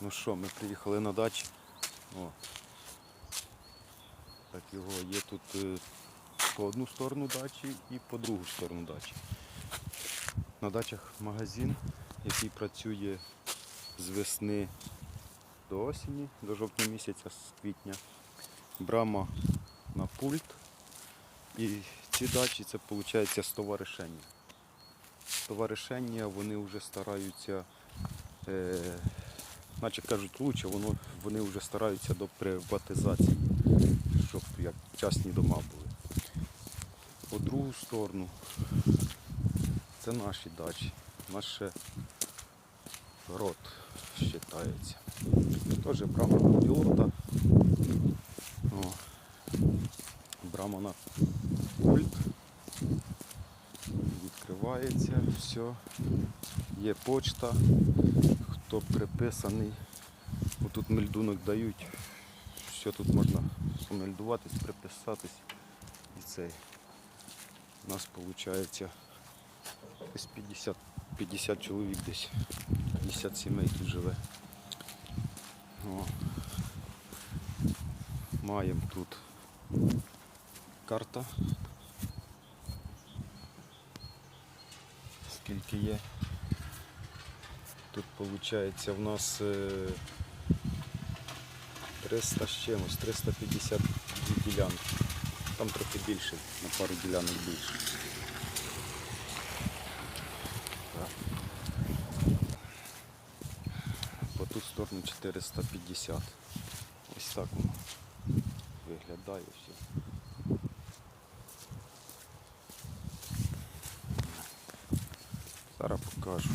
Ну що, ми приїхали на дачу. О. Так його є тут е, по одну сторону дачі і по другу сторону дачі. На дачах магазин, який працює з весни до осені, до жовтня місяця, з квітня. Брама на пульт. І ці дачі це виходить з товаришення. Товаришення вони вже стараються, е, наче кажуть, лучше, воно, вони вже стараються до приватизації, щоб як частні дома були. По другу сторону це наші дачі, наше рот вважається. Теж брама на пілота. О, брама на пульт. Відкривається, все. Є почта, приписаний. Тут мельдунок дають. Все тут можна помельдуватись, приписатись. І цей. У нас виходить десь 50, 50 чоловік десь. 50 сімей тут живе. О. Маємо тут карта. Скільки є. Тут виходить в нас е, 300 з чимось, 350 ділянок. Там трохи більше, на пару ділянок більше. По ту сторону 450. Ось так воно виглядає все. Зараз покажу.